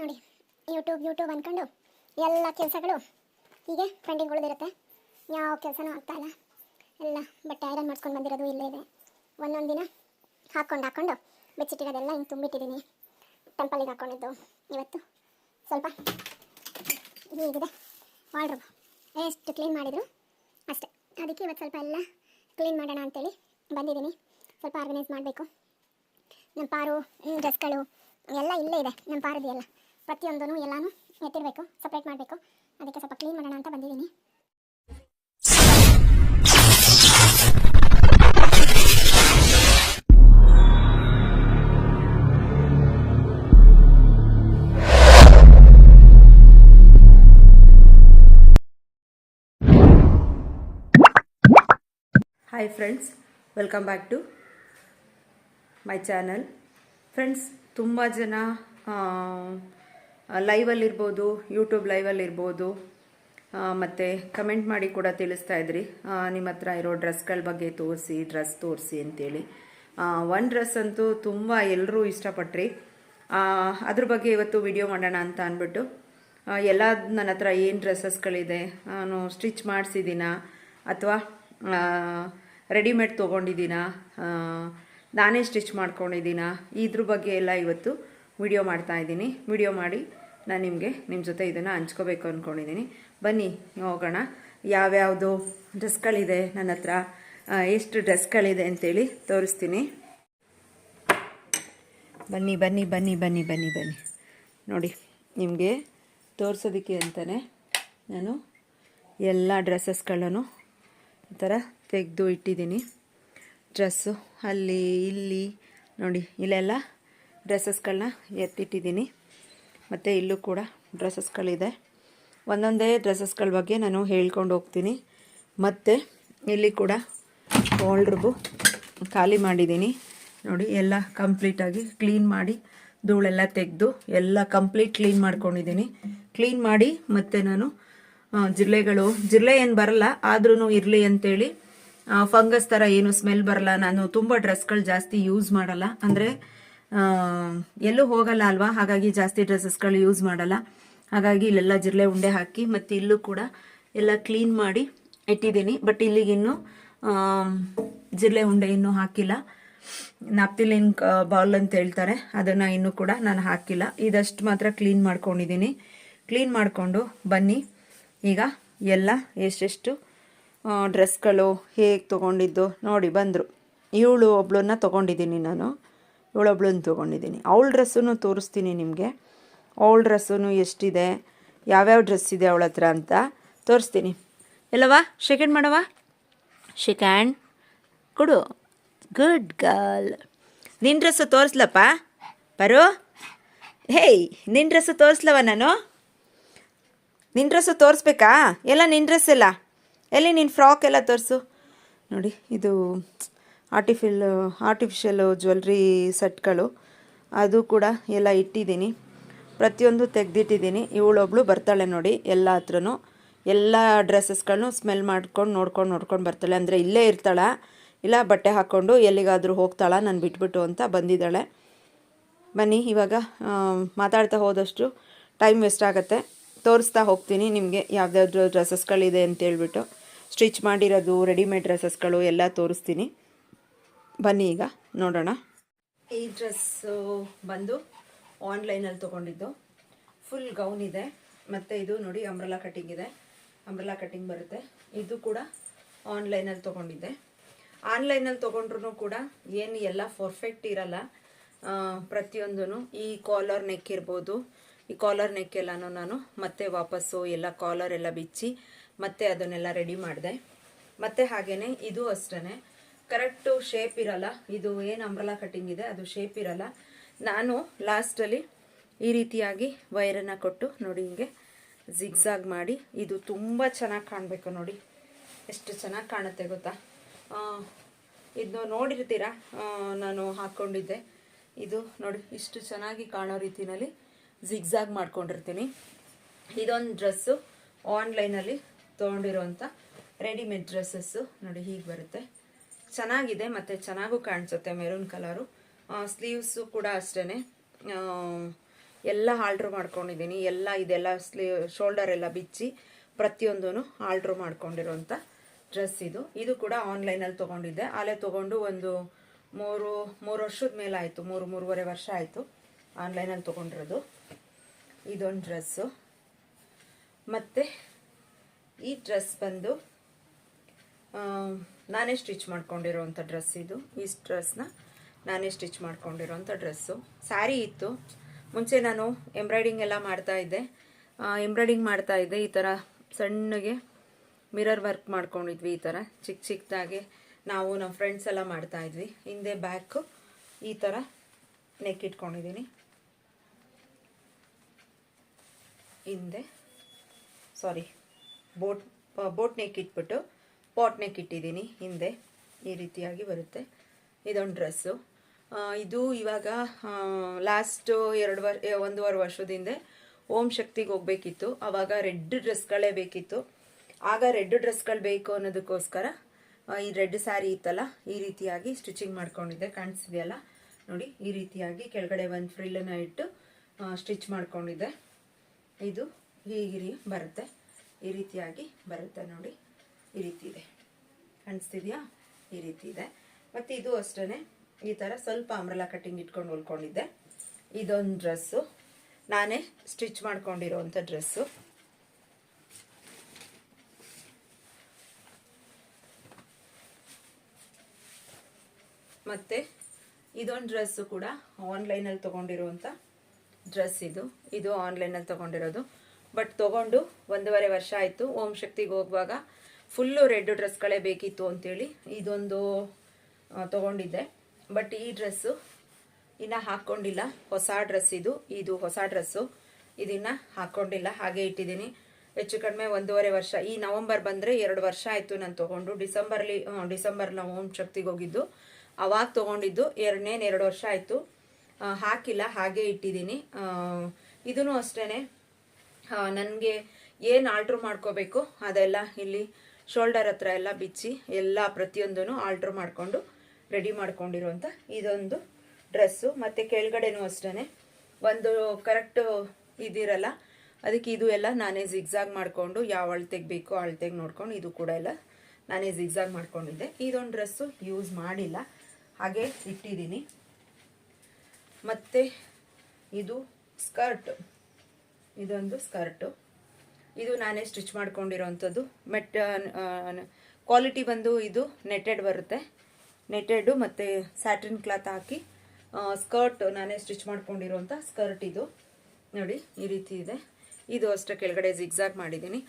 ನೋಡಿ YouTube YouTube ಅಂದ್ಕೊಂಡು ಎಲ್ಲ ಕೆಲಸಗಳು ಹೀಗೆ ಪೆಂಡಿಂಗ್ ಉಳಿದಿರುತ್ತೆ. ಯಾವ ಕೆಲಸನೂ ಆಗ್ತಾ ಇಲ್ಲ. ಎಲ್ಲ ಬಟ್ಟೆ ಐರನ್ ಮಾಡ್ಕೊಂಡು ಬಂದಿರೋದು ಇಲ್ಲೇ ಇದೆ. ಒಂದೊಂದು ದಿನ ಹಾಕ್ಕೊಂಡು ಹಾಕ್ಕೊಂಡು ಬೆಚ್ಚಿಟ್ಟಿರೋದೆಲ್ಲ ಹಿಂಗೆ ತುಂಬಿಟ್ಟಿದ್ದೀನಿ. ಟೆಂಪಲಿಗೆ ಹಾಕ್ಕೊಂಡಿದ್ದು ಇವತ್ತು ಸ್ವಲ್ಪ ಹೀಗಿದೆ. ವಾರ್ಡ್ರೋಬ್ ಎಷ್ಟು ಕ್ಲೀನ್ ಮಾಡಿದರು ಅಷ್ಟೇ. ಅದಕ್ಕೆ ಇವತ್ತು ಸ್ವಲ್ಪ ಎಲ್ಲ ಕ್ಲೀನ್ ಮಾಡೋಣ ಅಂತೇಳಿ ಬಂದಿದ್ದೀನಿ. ಸ್ವಲ್ಪ ಆರ್ಗನೈಸ್ ಮಾಡಬೇಕು. ನಮ್ಮ ಪಾರು ಡ್ರೆಸ್ಗಳು ಎಲ್ಲ ಇಲ್ಲೇ ಇದೆ. ನಮ್ಮ ಪಾರದಿಯೆಲ್ಲ. ಎಲ್ಲ ಪ್ರತಿಯೊಂದೂ ಎಲ್ಲನೂ ಎತ್ತಿರಬೇಕು ಸಪ್ರೇಟ್ ಮಾಡಬೇಕು. ಅದಕ್ಕೆ ಸ್ವಲ್ಪ ಕ್ಲೀನ್ ಮಾಡೋಣ ಅಂತ ಬಂದಿದ್ದೀನಿ. Hi friends welcome back to my channel friends ತುಂಬ ಜನ ಲೈವಲ್ಲಿರ್ಬೋದು ಯೂಟ್ಯೂಬ್ ಲೈವಲ್ಲಿರ್ಬೋದು ಮತ್ತು ಕಮೆಂಟ್ ಮಾಡಿ ಕೂಡ ತಿಳಿಸ್ತಾ ಇದ್ರಿ. ನಿಮ್ಮ ಹತ್ರ ಇರೋ ಡ್ರೆಸ್ಗಳ ಬಗ್ಗೆ ತೋರಿಸಿ ಡ್ರೆಸ್ ತೋರಿಸಿ ಅಂತೇಳಿ. ಒನ್ ಡ್ರೆಸ್ ಅಂತೂ ತುಂಬ ಎಲ್ಲರೂ ಇಷ್ಟಪಟ್ರಿ. ಅದ್ರ ಬಗ್ಗೆ ಇವತ್ತು ವಿಡಿಯೋ ಮಾಡೋಣ ಅಂತ ಅಂದ್ಬಿಟ್ಟು ಎಲ್ಲ ನನ್ನ ಹತ್ರ ಏನು ಡ್ರೆಸ್ಸಸ್ಗಳಿದೆ ನಾನು ಸ್ಟಿಚ್ ಮಾಡಿಸಿದ್ದೀನಾ, ಅಥವಾ ರೆಡಿಮೇಡ್ ತೊಗೊಂಡಿದ್ದೀನಾ ನಾನೇ ಸ್ಟಿಚ್ ಮಾಡ್ಕೊಂಡಿದ್ದೀನಾ, ಇದ್ರ ಬಗ್ಗೆ ಎಲ್ಲ ಇವತ್ತು ವಿಡಿಯೋ ಮಾಡ್ತಾ ಇದ್ದೀನಿ. ವಿಡಿಯೋ ಮಾಡಿ ನಾನು ನಿಮಗೆ ನಿಮ್ಮ ಜೊತೆ ಇದನ್ನು ಹಂಚ್ಕೋಬೇಕು ಅಂದ್ಕೊಂಡಿದ್ದೀನಿ ಬನ್ನಿ, ಹೋಗೋಣ. ಯಾವ್ಯಾವುದು ಡ್ರೆಸ್ಗಳಿದೆ ನನ್ನ ಹತ್ರ? ಎಷ್ಟು ಡ್ರೆಸ್ಗಳಿದೆ ಅಂತೇಳಿ ತೋರಿಸ್ತೀನಿ. ಬನ್ನಿ ಬನ್ನಿ ಬನ್ನಿ ಬನ್ನಿ ಬನ್ನಿ ಬನ್ನಿ. ನೋಡಿ, ನಿಮಗೆ ತೋರಿಸೋದಕ್ಕೆ ಅಂತಲೇ ನಾನು ಎಲ್ಲ ಡ್ರೆಸ್ಸಸ್ಗಳನ್ನು ಈ ಥರ ತೆಗೆದು ಇಟ್ಟಿದ್ದೀನಿ. ಡ್ರೆಸ್ಸು ಅಲ್ಲಿ, ಇಲ್ಲಿ, ನೋಡಿ, ಇಲ್ಲೆಲ್ಲ ಡ್ರೆಸ್ಸಸ್ಗಳನ್ನ ಎತ್ತಿಟ್ಟಿದ್ದೀನಿ. ಮತ್ತು ಇಲ್ಲೂ ಕೂಡ ಡ್ರೆಸ್ಸಸ್ಗಳಿದೆ. ಒಂದೊಂದೇ ಡ್ರೆಸ್ಸಸ್ಗಳ ಬಗ್ಗೆ ನಾನು ಹೇಳ್ಕೊಂಡು ಹೋಗ್ತೀನಿ. ಮತ್ತು ಇಲ್ಲಿ ಕೂಡ ಹೋಲ್ಡ್ರಿಗು ಖಾಲಿ ಮಾಡಿದ್ದೀನಿ. ನೋಡಿ, ಎಲ್ಲ ಕಂಪ್ಲೀಟಾಗಿ ಕ್ಲೀನ್ ಮಾಡಿ ಧೂಳೆಲ್ಲ ತೆಗೆದು ಎಲ್ಲ ಕಂಪ್ಲೀಟ್ ಕ್ಲೀನ್ ಮಾಡ್ಕೊಂಡಿದ್ದೀನಿ. ಕ್ಲೀನ್ ಮಾಡಿ ಮತ್ತು ನಾನು ಜಿರಳೆಗಳು ಜಿರಳೆ ಏನು ಬರಲ್ಲ ಆದ್ರೂ ಇರಲಿ ಅಂತೇಳಿ ಫಂಗಸ್ ಥರ ಏನು ಸ್ಮೆಲ್ ಬರಲ್ಲ. ನಾನು ತುಂಬ ಡ್ರೆಸ್ಗಳು ಜಾಸ್ತಿ ಯೂಸ್ ಮಾಡಲ್ಲ. ಅಂದರೆ ಎಲ್ಲೂ ಹೋಗಲ್ಲ ಅಲ್ವಾ? ಹಾಗಾಗಿ ಜಾಸ್ತಿ ಡ್ರೆಸ್ಸಸ್ಗಳು ಯೂಸ್ ಮಾಡಲ್ಲ. ಹಾಗಾಗಿ ಇಲ್ಲೆಲ್ಲ ಜಿರಳೆ ಉಂಡೆ ಹಾಕಿ ಮತ್ತು ಇಲ್ಲೂ ಕೂಡ ಎಲ್ಲ ಕ್ಲೀನ್ ಮಾಡಿ ಇಟ್ಟಿದ್ದೀನಿ. ಬಟ್ ಇಲ್ಲಿಗಿನ್ನೂ ಜಿರಳೆ ಉಂಡೆ ಇನ್ನೂ ಹಾಕಿಲ್ಲ. ನಾಪ್ತಿಲಿನ್ ಬೌಲ್ ಅಂತ ಹೇಳ್ತಾರೆ. ಅದನ್ನು ಇನ್ನೂ ಕೂಡ ನಾನು ಹಾಕಿಲ್ಲ. ಇದಷ್ಟು ಮಾತ್ರ ಕ್ಲೀನ್ ಮಾಡ್ಕೊಂಡಿದ್ದೀನಿ. ಕ್ಲೀನ್ ಮಾಡಿಕೊಂಡು ಬನ್ನಿ. ಈಗ ಎಲ್ಲ ಎಷ್ಟೆಷ್ಟು ಡ್ರೆಸ್ಗಳು ಹೇಗೆ ತೊಗೊಂಡಿದ್ದು ನೋಡಿ ಬಂದರು. ಇವಳು ಒಬ್ಳನ್ನ ತೊಗೊಂಡಿದ್ದೀನಿ ನಾನು. ಇವಳೊಬ್ಳನ್ನ ತೊಗೊಂಡಿದ್ದೀನಿ. ಅವಳ ಡ್ರೆಸ್ಸನ್ನು ತೋರಿಸ್ತೀನಿ ನಿಮಗೆ. ಅವಳ ಡ್ರೆಸ್ಸೂ ಎಷ್ಟಿದೆ, ಯಾವ್ಯಾವ ಡ್ರೆಸ್ ಇದೆ ಅವಳ ಹತ್ರ ಅಂತ ತೋರಿಸ್ತೀನಿ. ಎಲ್ಲವಾ? ಶೆಕೆಂಡ್ ಮಾಡವ ಶೆಕೆಂಡ್ ಕೊಡು. ಗುಡ್ ಗರ್ಲ್ ನಿನ್ನ ಡ್ರೆಸ್ಸು ತೋರಿಸ್ಲಪ್ಪ? ಬರೋ ಹೇಯ್ ನಿನ್ನ ಡ್ರೆಸ್ಸು ತೋರಿಸ್ಲವ ನಾನು? ನಿನ್ನ ಡ್ರೆಸ್ಸು ತೋರಿಸ್ಬೇಕಾ? ಎಲ್ಲ ನಿನ್ನ ಡ್ರೆಸ್ ಎಲ್ಲ ಎಲ್ಲಿ ನಿನ್ನ ಫ್ರಾಕ್ ಎಲ್ಲ ತೋರಿಸು? ನೋಡಿ, ಇದು ಆರ್ಟಿಫಿಲ್ ಆರ್ಟಿಫಿಷಿಯಲ್ ಜ್ಯುವೆಲ್ರಿ ಸೆಟ್ಗಳು ಅದು ಕೂಡ ಎಲ್ಲ ಇಟ್ಟಿದ್ದೀನಿ. ಪ್ರತಿಯೊಂದು ತೆಗೆದಿಟ್ಟಿದ್ದೀನಿ. ಇವಳೊಬ್ಳು ಬರ್ತಾಳೆ ನೋಡಿ, ಎಲ್ಲ ಹತ್ರನೂ. ಎಲ್ಲ ಡ್ರೆಸ್ಸಸ್ಗಳನ್ನು ಸ್ಮೆಲ್ ಮಾಡ್ಕೊಂಡು ನೋಡ್ಕೊಂಡು ನೋಡ್ಕೊಂಡು ಬರ್ತಾಳೆ. ಅಂದರೆ ಇಲ್ಲೇ ಇರ್ತಾಳೆ. ಇಲ್ಲ, ಬಟ್ಟೆ ಹಾಕ್ಕೊಂಡು ಎಲ್ಲಿಗಾದರೂ ಹೋಗ್ತಾಳ. ನಾನು ಬಿಟ್ಬಿಟ್ಟು ಅಂತ ಬಂದಿದ್ದಾಳೆ. ಬನ್ನಿ, ಇವಾಗ ಮಾತಾಡ್ತಾ ಹೋದಷ್ಟು ಟೈಮ್ ವೇಸ್ಟ್ ಆಗುತ್ತೆ. ತೋರಿಸ್ತಾ ಹೋಗ್ತೀನಿ ನಿಮಗೆ ಯಾವ್ದಾದ್ರು ಡ್ರೆಸ್ಸಸ್ಗಳಿದೆ ಅಂತೇಳ್ಬಿಟ್ಟು ಸ್ಟಿಚ್ ಮಾಡಿರೋದು ರೆಡಿಮೇಡ್ ಡ್ರೆಸ್ಸಸ್ಗಳು ಎಲ್ಲ ತೋರಿಸ್ತೀನಿ. ಬನ್ನಿ ಈಗ, ನೋಡೋಣ. ಈ ಡ್ರೆಸ್ಸು ಬಂದು ಆನ್ಲೈನಲ್ಲಿ ತೊಗೊಂಡಿದ್ದು. ಫುಲ್ ಗೌನ್ ಇದೆ. ಮತ್ತು ಇದು ನೋಡಿ ಅಂಬ್ರಲಾ ಕಟಿಂಗ್ ಇದೆ. ಅಂಬ್ರಲಾ ಕಟಿಂಗ್ ಬರುತ್ತೆ. ಇದು ಕೂಡ ಆನ್ಲೈನಲ್ಲಿ ತೊಗೊಂಡಿದ್ದೆ. ಆನ್ಲೈನಲ್ಲಿ ತೊಗೊಂಡ್ರು ಕೂಡ ಏನು ಎಲ್ಲ ಪರ್ಫೆಕ್ಟ್ ಇರಲ್ಲ. ಪ್ರತಿಯೊಂದೂ ಈ ಕಾಲರ್ ನೆಕ್ ಇರ್ಬೋದು. ಈ ಕಾಲರ್ ನೆಕ್ ಎಲ್ಲನೂ ನಾನು ಮತ್ತೆ ವಾಪಸ್ಸು ಎಲ್ಲ ಕಾಲರ್ ಎಲ್ಲ ಬಿಚ್ಚಿ ಮತ್ತೆ ಅದನ್ನೆಲ್ಲ ರೆಡಿ ಮಾಡಿದೆ. ಮತ್ತೆ ಹಾಗೆಯೇ ಇದು ಅಷ್ಟೇ ಕರೆಕ್ಟು ಶೇಪ್ ಇರಲ್ಲ. ಇದು ಏನು ಅಂಬ್ರಲಾ ಕಟ್ಟಿಂಗ್ ಇದೆ, ಅದು ಶೇಪ್ ಇರಲ್ಲ. ನಾನು ಲಾಸ್ಟಲ್ಲಿ ಈ ರೀತಿಯಾಗಿ ವೈರನ್ನು ಕೊಟ್ಟು ನೋಡಿ ಹಿಂಗೆ ಜಿಗ್ಸಾಗ್ ಮಾಡಿ, ಇದು ತುಂಬ ಚೆನ್ನಾಗಿ ಕಾಣಬೇಕು ನೋಡಿ. ಎಷ್ಟು ಚೆನ್ನಾಗಿ ಕಾಣುತ್ತೆ ಗೊತ್ತಾ? ಇದನ್ನು ನೋಡಿರ್ತೀರಾ? ನಾನು ಹಾಕ್ಕೊಂಡಿದ್ದೆ ಇದು ನೋಡಿ, ಇಷ್ಟು ಚೆನ್ನಾಗಿ ಕಾಣೋ ರೀತಿನಲ್ಲಿ ಝಿಗ್ಝಾಗ್ ಮಾಡ್ಕೊಂಡಿರ್ತೀನಿ. ಇದೊಂದು ಡ್ರೆಸ್ಸು ಆನ್ಲೈನಲ್ಲಿ ತೊಗೊಂಡಿರೋಂಥ ರೆಡಿಮೇಡ್ ಡ್ರೆಸ್ಸಸ್ಸು ನೋಡಿ, ಹೀಗೆ ಬರುತ್ತೆ. ಚೆನ್ನಾಗಿದೆ, ಮತ್ತು ಚೆನ್ನಾಗೂ ಕಾಣಿಸುತ್ತೆ ಮೆರೂನ್ ಕಲರು ಸ್ಲೀವ್ಸು ಕೂಡ ಅಷ್ಟೇ ಎಲ್ಲ ಆಲ್ಡ್ರ್ ಮಾಡ್ಕೊಂಡಿದ್ದೀನಿ. ಎಲ್ಲ ಇದೆಲ್ಲ ಸ್ಲೀವ್ ಶೋಲ್ಡರ್ ಎಲ್ಲ ಬಿಚ್ಚಿ ಪ್ರತಿಯೊಂದೂ ಆಲ್ಡ್ರ್ ಮಾಡ್ಕೊಂಡಿರೋಂಥ ಡ್ರೆಸ್ ಇದು. ಇದು ಕೂಡ ಆನ್ಲೈನಲ್ಲಿ ತೊಗೊಂಡಿದ್ದೆ. ಅಲ್ಲೇ ತೊಗೊಂಡು ಒಂದು ಮೂರು ಮೂರು ವರ್ಷದ ಮೇಲೆ ಆಯಿತು. ಮೂರು, ಮೂರುವರೆ ವರ್ಷ ಆಯಿತು ಆನ್ಲೈನಲ್ಲಿ ತೊಗೊಂಡಿರೋದು. ಇದೊಂದು ಡ್ರೆಸ್ಸು ಮತ್ತು ಈ ಡ್ರೆಸ್ ಬಂದು ನಾನೇ ಸ್ಟಿಚ್ ಮಾಡ್ಕೊಂಡಿರೋವಂಥ ಡ್ರೆಸ್ ಇದು. ಈ ಡ್ರೆಸ್ನ ನಾನೇ ಸ್ಟಿಚ್ ಮಾಡ್ಕೊಂಡಿರೋವಂಥ ಡ್ರೆಸ್ಸು ಸ್ಯಾರಿ ಇತ್ತು. ಮುಂಚೆ ನಾನು ಎಂಬ್ರಾಯ್ಡಿಂಗ್ ಎಲ್ಲ ಮಾಡ್ತಾ ಇದ್ದೆ. ಎಂಬ್ರಾಯ್ಡಿಂಗ್ ಮಾಡ್ತಾ ಇದ್ದೆ. ಈ ಥರ ಸಣ್ಣಗೆ ಮಿರರ್ ವರ್ಕ್ ಮಾಡ್ಕೊಂಡಿದ್ವಿ ಈ ಥರ ಚಿಕ್ಕ ಚಿಕ್ಕದಾಗೆ ನಾವು ನಮ್ಮ ಫ್ರೆಂಡ್ಸ್ ಎಲ್ಲ ಮಾಡ್ತಾ ಇದ್ವಿ. ಹಿಂದೆ ಬ್ಯಾಕು ಈ ಥರ ನೆಕ್ ಇಟ್ಕೊಂಡಿದ್ದೀನಿ. ಹಿಂದೆ ಸಾರಿ ಬೋಟ್ ಬೋಟ್ ನೆಕ್ ಇಟ್ಬಿಟ್ಟು ಪಾಟ್ ನೆಕ್ ಇಟ್ಟಿದ್ದೀನಿ. ಹಿಂದೆ ಈ ರೀತಿಯಾಗಿ ಬರುತ್ತೆ. ಇದೊಂದು ಡ್ರೆಸ್ಸು ಇದು ಇವಾಗ ಲಾಸ್ಟು ಎರಡು ವರ್ ಒಂದೂವರೆ ವರ್ಷದ ಹಿಂದೆ ಓಂ ಶಕ್ತಿಗೆ ಹೋಗ್ಬೇಕಿತ್ತು. ಆವಾಗ ರೆಡ್ ಡ್ರೆಸ್ಗಳೇ ಬೇಕಿತ್ತು. ಆಗ ರೆಡ್ ಡ್ರೆಸ್ಗಳು ಬೇಕು ಅನ್ನೋದಕ್ಕೋಸ್ಕರ ಈ ರೆಡ್ ಸ್ಯಾರಿ ಇತ್ತಲ್ಲ, ಈ ರೀತಿಯಾಗಿ ಸ್ಟಿಚಿಂಗ್ ಮಾಡ್ಕೊಂಡಿದ್ದೆ. ಕಾಣಿಸಿದೆಯಲ್ಲ ನೋಡಿ, ಈ ರೀತಿಯಾಗಿ ಕೆಳಗಡೆ ಒಂದು ಫ್ರಿಲ್ಲನ್ನು ಇಟ್ಟು ಸ್ಟಿಚ್ ಮಾಡ್ಕೊಂಡಿದ್ದೆ. ಇದು ಹೀಗಿರಿ ಬರುತ್ತೆ. ಈ ರೀತಿಯಾಗಿ ಬರುತ್ತೆ ನೋಡಿ. ಈ ರೀತಿ ಇದೆ. ಕಾಣಿಸ್ತಿದ್ಯಾ? ಈ ರೀತಿ ಇದೆ. ಮತ್ತು ಇದು ಅಷ್ಟೇ ಈ ಥರ ಸ್ವಲ್ಪ ಅಂಬ್ರಲಾ ಕಟ್ಟಿಂಗ್ ಇಟ್ಕೊಂಡು ಉಳ್ಕೊಂಡಿದ್ದೆ ಇದೊಂದು ಡ್ರೆಸ್ಸು ನಾನೇ ಸ್ಟಿಚ್ ಮಾಡ್ಕೊಂಡಿರೋವಂಥ ಡ್ರೆಸ್ಸು ಮತ್ತು ಇದೊಂದು ಡ್ರೆಸ್ಸು ಕೂಡ ಆನ್ಲೈನಲ್ಲಿ ತೊಗೊಂಡಿರುವಂಥ ಡ್ರೆಸ್ ಇದು. ಇದು ಆನ್ಲೈನಲ್ಲಿ ತೊಗೊಂಡಿರೋದು. ಬಟ್ ತೊಗೊಂಡು ಒಂದೂವರೆ ವರ್ಷ ಆಯಿತು. ಓಂ ಶಕ್ತಿಗೆ ಹೋಗುವಾಗ ಫುಲ್ಲು ರೆಡ್ ಡ್ರೆಸ್ಗಳೇ ಬೇಕಿತ್ತು ಅಂತೇಳಿ ಇದೊಂದು ತಗೊಂಡಿದ್ದೆ. ಬಟ್ ಈ ಡ್ರೆಸ್ಸು ಇನ್ನು ಹಾಕ್ಕೊಂಡಿಲ್ಲ ಹೊಸ ಡ್ರೆಸ್ ಇದು. ಇದು ಹೊಸ ಡ್ರೆಸ್ಸು. ಇದನ್ನು ಹಾಕ್ಕೊಂಡಿಲ್ಲ ಹಾಗೆ ಇಟ್ಟಿದ್ದೀನಿ. ಹೆಚ್ಚು ಕಡಿಮೆ ಒಂದೂವರೆ ವರ್ಷ. ಈ ನವಂಬರ್ ಬಂದರೆ ಎರಡು ವರ್ಷ ಆಯಿತು ನಾನು ತೊಗೊಂಡು. ಡಿಸೆಂಬರ್ಲಿ ಡಿಸೆಂಬರ್ ನಾವು ಓಂ ಶಕ್ತಿಗೆ ಹೋಗಿದ್ದು. ಅವಾಗ ತೊಗೊಂಡಿದ್ದು. ಎರಡನೇನು ಎರಡು ವರ್ಷ ಆಯಿತು. ಹಾಕಿಲ್ಲ. ಹಾಗೆ ಇಟ್ಟಿದ್ದೀನಿ. ಇದೂ ಅಷ್ಟೇ ನನಗೆ ಏನು ಆಲ್ಟ್ರ್ ಮಾಡ್ಕೋಬೇಕು ಅದೆಲ್ಲ ಇಲ್ಲಿ ಶೋಲ್ಡರ್ ಹತ್ರ ಎಲ್ಲ ಬಿಚ್ಚಿ ಎಲ್ಲ ಪ್ರತಿಯೊಂದೂ ಆಲ್ಟ್ರ್ ಮಾಡಿಕೊಂಡು ರೆಡಿ ಮಾಡ್ಕೊಂಡಿರುವಂಥ ಇದೊಂದು ಡ್ರೆಸ್ಸು. ಮತ್ತು ಕೆಳಗಡೆನೂ ಅಷ್ಟೇ ಒಂದು ಕರೆಕ್ಟು ಇದಿರಲ್ಲ. ಅದಕ್ಕೆ ಇದು ಎಲ್ಲ ನಾನೇ ಜಿಗ್ಜಾಗ್ ಮಾಡಿಕೊಂಡು ಯಾವ ಅಳತೆಗೆ ಬೇಕೋ ಅಳತೆಗೆ ನೋಡ್ಕೊಂಡು ಇದು ಕೂಡ ಎಲ್ಲ ನಾನೇ ಜಿಗ್ಜಾಗ್ ಮಾಡ್ಕೊಂಡಿದ್ದೆ. ಇದೊಂದು ಡ್ರೆಸ್ಸು ಯೂಸ್ ಮಾಡಿಲ್ಲ. ಹಾಗೆ ಇಟ್ಟಿದ್ದೀನಿ. ಮತ್ತು ಇದು ಸ್ಕರ್ಟ್ ಇದೊಂದು ಸ್ಕರ್ಟು ಇದು ನಾನೇ ಸ್ಟಿಚ್ ಮಾಡ್ಕೊಂಡಿರೋವಂಥದ್ದು ಮೆಟ್ ಕ್ವಾಲಿಟಿ ಬಂದು ಇದು ನೆಟೆಡ್ ಬರುತ್ತೆ. ನೆಟೆಡು ಮತ್ತು ಸ್ಯಾಟಿನ್ ಕ್ಲಾತ್ ಹಾಕಿ ಸ್ಕರ್ಟ್ ನಾನೇ ಸ್ಟಿಚ್ ಮಾಡ್ಕೊಂಡಿರೋಂಥ ಸ್ಕರ್ಟ್ ಇದು. ನೋಡಿ, ಈ ರೀತಿ ಇದೆ. ಇದು ಅಷ್ಟೇ ಕೆಳಗಡೆ ಜಿಗ್ಸಾಗ್ ಮಾಡಿದ್ದೀನಿ.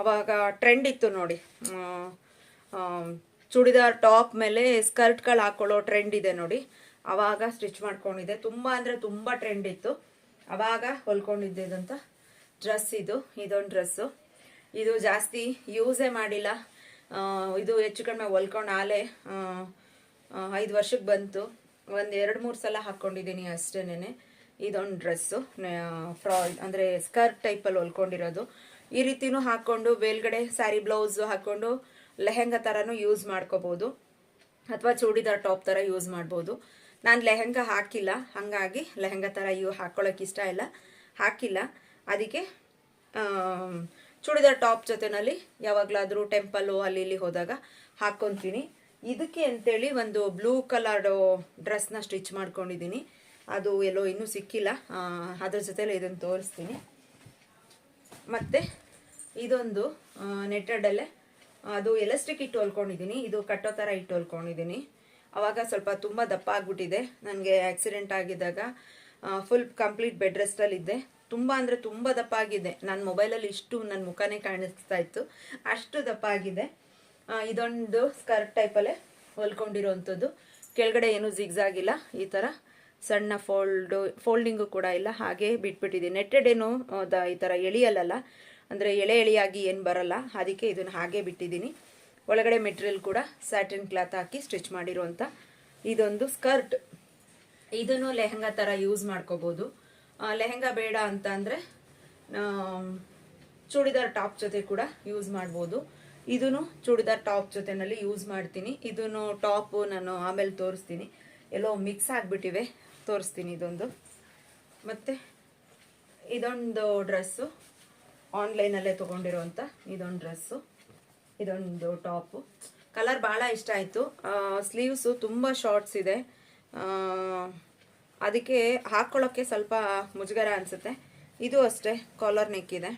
ಅವಾಗ ಟ್ರೆಂಡ್ ಇತ್ತು ನೋಡಿ. ಚೂಡಿದಾರ್ ಟಾಪ್ ಮೇಲೆ ಸ್ಕರ್ಟ್ಗಳು ಹಾಕ್ಕೊಳ್ಳೋ ಟ್ರೆಂಡ್ ಇದೆ ನೋಡಿ. ಅವಾಗ ಸ್ಟಿಚ್ ಮಾಡ್ಕೊಂಡಿದ್ದೆ. ತುಂಬ ಅಂದರೆ ತುಂಬ ಟ್ರೆಂಡ್ ಇತ್ತು. ಅವಾಗ ಹೊಲ್ಕೊಂಡಿದ್ದಂಥ ಡ್ರೆಸ್ ಇದು, ಇದೊಂದು ಡ್ರೆಸ್ಸು ಇದು ಜಾಸ್ತಿ ಯೂಸೇ ಮಾಡಿಲ್ಲ. ಇದು ಹೆಚ್ಚು ಕಡಿಮೆ ಹೊಲ್ಕೊಂಡು ಆಲೆ ಐದು ವರ್ಷಕ್ಕೆ ಬಂತು. ಒಂದು ಎರಡು ಮೂರು ಸಲ ಹಾಕ್ಕೊಂಡಿದ್ದೀನಿ ಅಷ್ಟೇನೆ ಇದೊಂದು ಡ್ರೆಸ್ಸು ಫ್ರಾ ಅಂದರೆ ಸ್ಕರ್ಟ್ ಟೈಪಲ್ಲಿ ಹೊಲ್ಕೊಂಡಿರೋದು. ಈ ರೀತಿನೂ ಹಾಕ್ಕೊಂಡು ಮೇಲ್ಗಡೆ ಸ್ಯಾರಿ, ಬ್ಲೌಸು ಹಾಕ್ಕೊಂಡು ಲೆಹೆಂಗಾ ಥರನೂ ಯೂಸ್ ಮಾಡ್ಕೋಬೋದು. ಅಥವಾ ಚೂಡಿದಾರ್ ಟಾಪ್ ಥರ ಯೂಸ್ ಮಾಡ್ಬೋದು. ನಾನು ಲೆಹೆಂಗಾ ಹಾಕಿಲ್ಲ. ಹಾಗಾಗಿ ಲೆಹೆಂಗಾ ಥರ ಇವು ಹಾಕ್ಕೊಳ್ಳೋಕೆ ಇಷ್ಟ ಇಲ್ಲ. ಹಾಕಿಲ್ಲ. ಅದಕ್ಕೆ ಚೂಡಿದಾರ್ ಟಾಪ್ ಜೊತೆನಲ್ಲಿ ಯಾವಾಗಲಾದರೂ ಟೆಂಪಲ್ಲು ಅಲ್ಲಿ ಇಲ್ಲಿ ಹೋದಾಗ ಹಾಕ್ಕೊತೀನಿ. ಇದಕ್ಕೆ ಅಂತೇಳಿ ಒಂದು ಬ್ಲೂ ಕಲರ್ಡು ಡ್ರೆಸ್ನ ಸ್ಟಿಚ್ ಮಾಡ್ಕೊಂಡಿದ್ದೀನಿ. ಅದು ಎಲ್ಲೋ ಇನ್ನೂ ಸಿಕ್ಕಿಲ್ಲ. ಅದ್ರ ಜೊತೆಲಿ ಇದನ್ನು ತೋರಿಸ್ತೀನಿ. ಮತ್ತು ಇದೊಂದು ನೆಟ್ಟಡಲ್ಲೇ ಅದು ಎಲಾಸ್ಟಿಕ್ ಇಟ್ಟು ಹೊಲ್ಕೊಂಡಿದ್ದೀನಿ. ಇದು ಕಟ್ಟೋ ಥರ ಇಟ್ಟು ಹೊಲ್ಕೊಂಡಿದ್ದೀನಿ. ಆವಾಗ ಸ್ವಲ್ಪ ತುಂಬ ದಪ್ಪ ಆಗಿಬಿಟ್ಟಿದೆ. ನನಗೆ ಆಕ್ಸಿಡೆಂಟ್ ಆಗಿದ್ದಾಗ ಫುಲ್ ಕಂಪ್ಲೀಟ್ ಬೆಡ್ ರೆಸ್ಟಲ್ಲಿದ್ದೆ. ತುಂಬ ಅಂದರೆ ತುಂಬ ದಪ್ಪ ಆಗಿದೆ ನನ್ನ ಮೊಬೈಲಲ್ಲಿ ಇಷ್ಟು ನನ್ನ ಮುಖನೇ ಕಾಣಿಸ್ತಾ ಇತ್ತು. ಅಷ್ಟು ದಪ್ಪ ಆಗಿದೆ ಇದೊಂದು ಸ್ಕರ್ಟ್ ಟೈಪಲ್ಲೇ ಹೊಲ್ಕೊಂಡಿರೋವಂಥದ್ದು ಕೆಳಗಡೆ ಏನೂ ಜಿಗ್ಸಾಗಿಲ್ಲ ಈ ಥರ ಸಣ್ಣ ಫೋಲ್ಡು ಫೋಲ್ಡಿಂಗು ಕೂಡ ಇಲ್ಲ. ಹಾಗೆ ಬಿಟ್ಬಿಟ್ಟಿದ್ದೀನಿ ನೆಟ್ಟೆಡ್ ಏನು ದ- ಈ ಥರ ಎಳಿಯಲ್ಲ ಅಂದರೆ ಎಳೆ ಎಳೆಯಾಗಿ ಏನು ಬರಲ್ಲ. ಅದಕ್ಕೆ ಇದನ್ನು ಹಾಗೆ ಬಿಟ್ಟಿದ್ದೀನಿ. ಒಳಗಡೆ ಮೆಟೀರಿಯಲ್ ಕೂಡ ಸ್ಯಾಟಿನ್ ಕ್ಲಾತ್ ಹಾಕಿ ಸ್ಟಿಚ್ ಮಾಡಿರುವಂಥ ಇದೊಂದು ಸ್ಕರ್ಟ್. ಇದನ್ನು ಲೆಹಂಗಾ ಥರ ಯೂಸ್ ಮಾಡ್ಕೋಬೋದು. ಲೆಹಂಗಾ ಬೇಡ ಅಂತ ಅಂದರೆ ಚೂಡಿದಾರ್ ಟಾಪ್ ಜೊತೆ ಕೂಡ ಯೂಸ್ ಮಾಡ್ಬೋದು. ಇದನ್ನು ಚೂಡಿದಾರ್ ಟಾಪ್ ಜೊತೆನಲ್ಲಿ ಯೂಸ್ ಮಾಡ್ತೀನಿ. ಇದನ್ನು ಟಾಪು ನಾನು ಆಮೇಲೆ ತೋರಿಸ್ತೀನಿ. ಎಲ್ಲೋ ಮಿಕ್ಸ್ ಆಗಿಬಿಟ್ಟಿವೆ. ತೋರಿಸ್ತೀನಿ ಇದೊಂದು. ಮತ್ತು ಇದೊಂದು ಡ್ರೆಸ್ಸು ಆನ್ಲೈನಲ್ಲೇ ತೊಗೊಂಡಿರೋಂಥ ಇದೊಂದು ಡ್ರೆಸ್ಸು. ಇದೊಂದು ಟಾಪು. ಕಲರ್ ಭಾಳ ಇಷ್ಟ ಆಯಿತು. ಸ್ಲೀವ್ಸು ತುಂಬ ಶಾರ್ಟ್ಸ್ ಇದೆ. ಅದಕ್ಕೆ ಹಾಕ್ಕೊಳ್ಳೋಕ್ಕೆ ಸ್ವಲ್ಪ ಮುಜುಗರ ಅನಿಸುತ್ತೆ. ಇದು ಅಷ್ಟೇ ಕಾಲರ್ ನೆಕ್ ಇದೆ.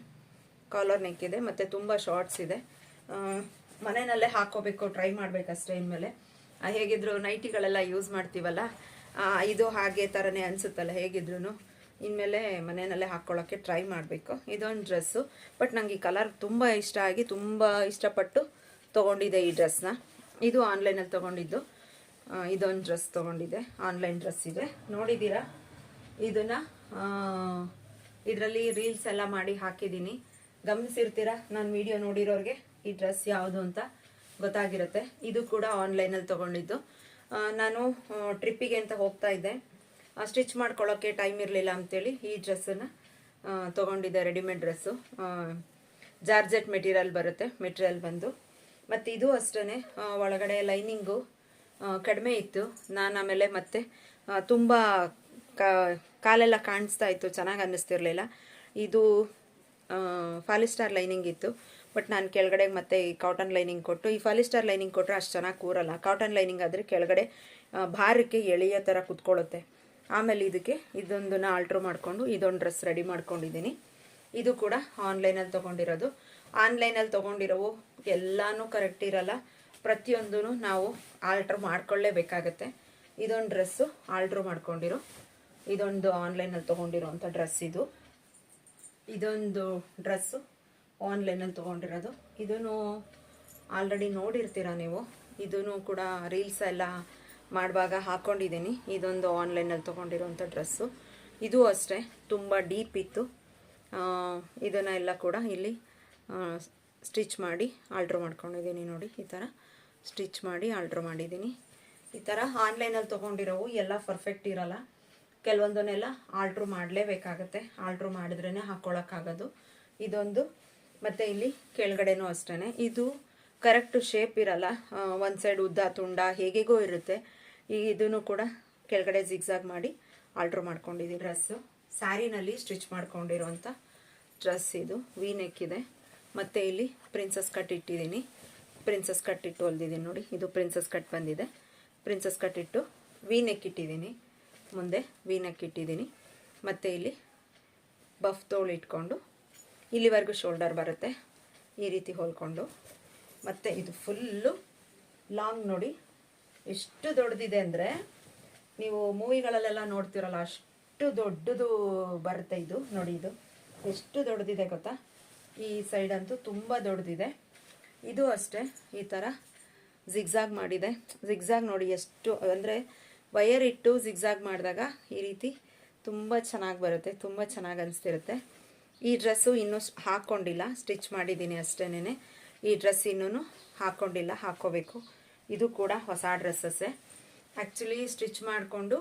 ಕಾಲರ್ ನೆಕ್ ಇದೆ, ಮತ್ತು ತುಂಬ ಶಾರ್ಟ್ಸ್ ಇದೆ. ಮನೆಯಲ್ಲೇ ಹಾಕೋಬೇಕು ಟ್ರೈ ಮಾಡಬೇಕಷ್ಟೇ ಇನ್ಮೇಲೆ. ಹೇಗಿದ್ರು ನೈಟಿಗಳೆಲ್ಲ ಯೂಸ್ ಮಾಡ್ತೀವಲ್ಲ ಇದು ಹಾಗೆ ಥರನೇ ಅನಿಸುತ್ತಲ್ಲ ಹೇಗಿದ್ರು ಇನ್ಮೇಲೆ ಮನೆಯಲ್ಲೇ ಹಾಕ್ಕೊಳ್ಳೋಕ್ಕೆ ಟ್ರೈ ಮಾಡಬೇಕು. ಇದೊಂದು ಡ್ರೆಸ್ಸು ಬಟ್ ನನಗೆ ಈ ಕಲರ್ ತುಂಬ ಇಷ್ಟ ಆಗಿ, ತುಂಬ ಇಷ್ಟಪಟ್ಟು ತೊಗೊಂಡಿದ್ದೆ ಈ ಡ್ರೆಸ್ನ ಇದು ಆನ್ಲೈನಲ್ಲಿ ತೊಗೊಂಡಿದ್ದು. ಇದೊಂದು ಡ್ರೆಸ್ ತೊಗೊಂಡಿದ್ದೆ. ಆನ್ಲೈನ್ ಡ್ರೆಸ್ ಇದೆ. ನೋಡಿದ್ದೀರಾ? ಇದನ್ನು ಇದರಲ್ಲಿ ರೀಲ್ಸ್ ಎಲ್ಲ ಮಾಡಿ ಹಾಕಿದ್ದೀನಿ. ಗಮನಿಸಿರ್ತೀರಾ? ನಾನು ವಿಡಿಯೋ ನೋಡಿರೋರಿಗೆ ಈ ಡ್ರೆಸ್ ಯಾವುದು ಅಂತ ಗೊತ್ತಾಗಿರುತ್ತೆ. ಇದು ಕೂಡ ಆನ್ಲೈನಲ್ಲಿ ತೊಗೊಂಡಿದ್ದು. ನಾನು ಟ್ರಿಪ್ಪಿಗೆ ಅಂತ ಹೋಗ್ತಾ ಇದ್ದೆ. ಸ್ಟಿಚ್ ಮಾಡ್ಕೊಳ್ಳೋಕ್ಕೆ ಟೈಮ್ ಇರಲಿಲ್ಲ ಅಂತೇಳಿ ಈ ಡ್ರೆಸ್ಸನ್ನು ತೊಗೊಂಡಿದ್ದೆ ರೆಡಿಮೇಡ್ ಡ್ರೆಸ್ಸು ಜಾರ್ಜೆಟ್ ಮೆಟೀರಿಯಲ್ ಬರುತ್ತೆ ಮೆಟೀರಿಯಲ್ ಬಂದು. ಮತ್ತು ಇದು ಅಷ್ಟೇ ಒಳಗಡೆ ಲೈನಿಂಗು ಕಡಿಮೆ ಇತ್ತು. ನಾನು ಆಮೇಲೆ ಮತ್ತೆ ತುಂಬ ಕಾಲೆಲ್ಲ ಕಾಣಿಸ್ತಾ ಇತ್ತು. ಚೆನ್ನಾಗಿ ಅನ್ನಿಸ್ತಿರ್ಲಿಲ್ಲ. ಇದು ಫಾಲಿಸ್ಟಾರ್ ಲೈನಿಂಗ್ ಇತ್ತು. ಬಟ್ ನಾನು ಕೆಳಗಡೆ ಮತ್ತೆ ಈ ಕಾಟನ್ ಲೈನಿಂಗ್ ಕೊಟ್ಟು, ಈ ಫಾಲಿಸ್ಟಾರ್ ಲೈನಿಂಗ್ ಕೊಟ್ಟರೆ ಅಷ್ಟು ಚೆನ್ನಾಗಿ ಕೂರಲ್ಲ. ಕಾಟನ್ ಲೈನಿಂಗ್ ಆದರೆ ಕೆಳಗಡೆ ಭಾರಕ್ಕೆ ಎಳೆಯೋ ಥರ ಕುತ್ಕೊಳ್ಳುತ್ತೆ. ಆಮೇಲೆ ಇದಕ್ಕೆ ಇದೊಂದನ್ನು ಆಲ್ಟ್ರ್ ಮಾಡಿಕೊಂಡು, ಇದೊಂದು ಡ್ರೆಸ್ ರೆಡಿ ಮಾಡ್ಕೊಂಡಿದ್ದೀನಿ. ಇದು ಕೂಡ ಆನ್ಲೈನಲ್ಲಿ ತೊಗೊಂಡಿರೋದು. ಆನ್ಲೈನಲ್ಲಿ ತೊಗೊಂಡಿರೋವು ಎಲ್ಲನೂ ಕರೆಕ್ಟ್ ಇರಲ್ಲ. ಪ್ರತಿಯೊಂದೂ ನಾವು ಆರ್ಡ್ರ್ ಮಾಡ್ಕೊಳ್ಳೇಬೇಕಾಗತ್ತೆ. ಇದೊಂದು ಡ್ರೆಸ್ಸು ಆರ್ಡ್ರ್ ಮಾಡ್ಕೊಂಡಿರೋ. ಇದೊಂದು ಆನ್ಲೈನಲ್ಲಿ ತೊಗೊಂಡಿರೋಂಥ ಡ್ರೆಸ್ ಇದು. ಇದೊಂದು ಡ್ರೆಸ್ಸು ಆನ್ಲೈನಲ್ಲಿ ತೊಗೊಂಡಿರೋದು. ಇದೂ ಆಲ್ರೆಡಿ ನೋಡಿರ್ತೀರ ನೀವು? ಇದೂ ಕೂಡ ರೀಲ್ಸ್ ಎಲ್ಲ ಮಾಡುವಾಗ ಹಾಕ್ಕೊಂಡಿದ್ದೀನಿ ಇದೊಂದು ಆನ್ಲೈನಲ್ಲಿ ತೊಗೊಂಡಿರೋಂಥ ಡ್ರೆಸ್ಸು ಇದು ಅಷ್ಟೇ, ತುಂಬ ಡೀಪ್ ಇತ್ತು. ಇದನ್ನೆಲ್ಲ ಕೂಡ ಇಲ್ಲಿ ಸ್ಟಿಚ್ ಮಾಡಿ ಆರ್ಡ್ರ್ ಮಾಡ್ಕೊಂಡಿದ್ದೀನಿ ನೋಡಿ ಈ ಥರ. ಸ್ಟಿಚ್ ಮಾಡಿ ಆರ್ಡ್ರ್ ಮಾಡಿದ್ದೀನಿ. ಈ ಥರ ಆನ್ಲೈನಲ್ಲಿ ತೊಗೊಂಡಿರೋವು ಎಲ್ಲ ಪರ್ಫೆಕ್ಟ್ ಇರಲ್ಲ. ಕೆಲವೊಂದನ್ನೆಲ್ಲ ಆರ್ಡ್ರು ಮಾಡಲೇಬೇಕಾಗತ್ತೆ. ಆರ್ಡ್ರು ಮಾಡಿದ್ರೇ ಹಾಕ್ಕೊಳಕ್ಕಾಗೋದು. ಇದೊಂದು, ಮತ್ತು ಇಲ್ಲಿ ಕೆಳಗಡೆನೂ ಅಷ್ಟೇ ಇದು ಕರೆಕ್ಟ್ ಶೇಪ್ ಇರಲ್ಲ. ಒಂದು ಸೈಡ್ ಉದ್ದ, ತುಂಡ ಹೇಗೆಗೋ ಇರುತ್ತೆ. ಈ ಇದನ್ನು ಕೂಡ ಕೆಳಗಡೆ ಜಿಗ್ಸಾಗ್ ಮಾಡಿ ಆರ್ಡ್ರ್ ಮಾಡ್ಕೊಂಡಿದ್ದೀನಿ ಡ್ರೆಸ್ಸು. ಸ್ಯಾರಿನಲ್ಲಿ ಸ್ಟಿಚ್ ಮಾಡ್ಕೊಂಡಿರೋಂಥ ಡ್ರೆಸ್ ಇದು. ವಿ ನೆಕ್ ಇದೆ. ಮತ್ತು ಇಲ್ಲಿ ಪ್ರಿನ್ಸಸ್ ಕಟ್ ಇಟ್ಟಿದ್ದೀನಿ. ಪ್ರಿನ್ಸಸ್ ಕಟ್ ಇಟ್ಟು ಹೊಲ್ದಿದ್ದೀನಿ ನೋಡಿ. ಇದು ಪ್ರಿನ್ಸಸ್ ಕಟ್ ಬಂದಿದೆ. ಪ್ರಿನ್ಸಸ್ ಕಟ್ ಇಟ್ಟು ವಿ ನೆಕ್ ಇಟ್ಟಿದ್ದೀನಿ. ಮುಂದೆ ವಿ ನೆಕ್ ಇಟ್ಟಿದ್ದೀನಿ. ಮತ್ತು ಇಲ್ಲಿ ಬಫ್ ತೋಳು ಇಟ್ಕೊಂಡು ಇಲ್ಲಿವರೆಗೂ ಶೋಲ್ಡರ್ ಬರುತ್ತೆ. ಈ ರೀತಿ ಹೊಲ್ಕೊಂಡು. ಮತ್ತು ಇದು ಫುಲ್ಲು ಲಾಂಗ್ ನೋಡಿ. ಎಷ್ಟು ದೊಡ್ಡದಿದೆ ಅಂದರೆ ನೀವು ಮೂವಿಗಳಲ್ಲೆಲ್ಲ ನೋಡ್ತಿರಲ್ಲ, ಅಷ್ಟು ದೊಡ್ಡದು ಬರುತ್ತೆ ಇದು. ನೋಡಿ ಇದು. ಎಷ್ಟು ದೊಡ್ಡದಿದೆ ಗೊತ್ತಾ? ಈ ಸೈಡ್ ಅಂತೂ ತುಂಬ ದೊಡ್ಡದಿದೆ ಇದು ಅಷ್ಟೇ, ಈ ಥರ ಜಿಗ್ಜಾಗ್ ಮಾಡಿದೆ. ಜಿಗ್ಜಾಗ್ ನೋಡಿ ಎಷ್ಟು, ಅಂದರೆ ವಯರ್ ಇಟ್ಟು ಜಿಗ್ಜಾಗ್ ಮಾಡಿದಾಗ ಈ ರೀತಿ ತುಂಬ ಚೆನ್ನಾಗಿ ಬರುತ್ತೆ, ತುಂಬ ಚೆನ್ನಾಗಿ ಅನಿಸ್ತಿರುತ್ತೆ. ಈ ಡ್ರೆಸ್ಸು ಇನ್ನೂ ಹಾಕ್ಕೊಂಡಿಲ್ಲ ಸ್ಟಿಚ್ ಮಾಡಿದ್ದೀನಿ ಅಷ್ಟೇನೆ ಈ ಡ್ರೆಸ್ ಇನ್ನೂ ಹಾಕ್ಕೊಂಡಿಲ್ಲ ಹಾಕ್ಕೋಬೇಕು. ಇದು ಕೂಡ ಹೊಸ ಡ್ರೆಸ್ಸಸ್ಸೇ. ಆ್ಯಕ್ಚುಲಿ ಸ್ಟಿಚ್ ಮಾಡಿಕೊಂಡು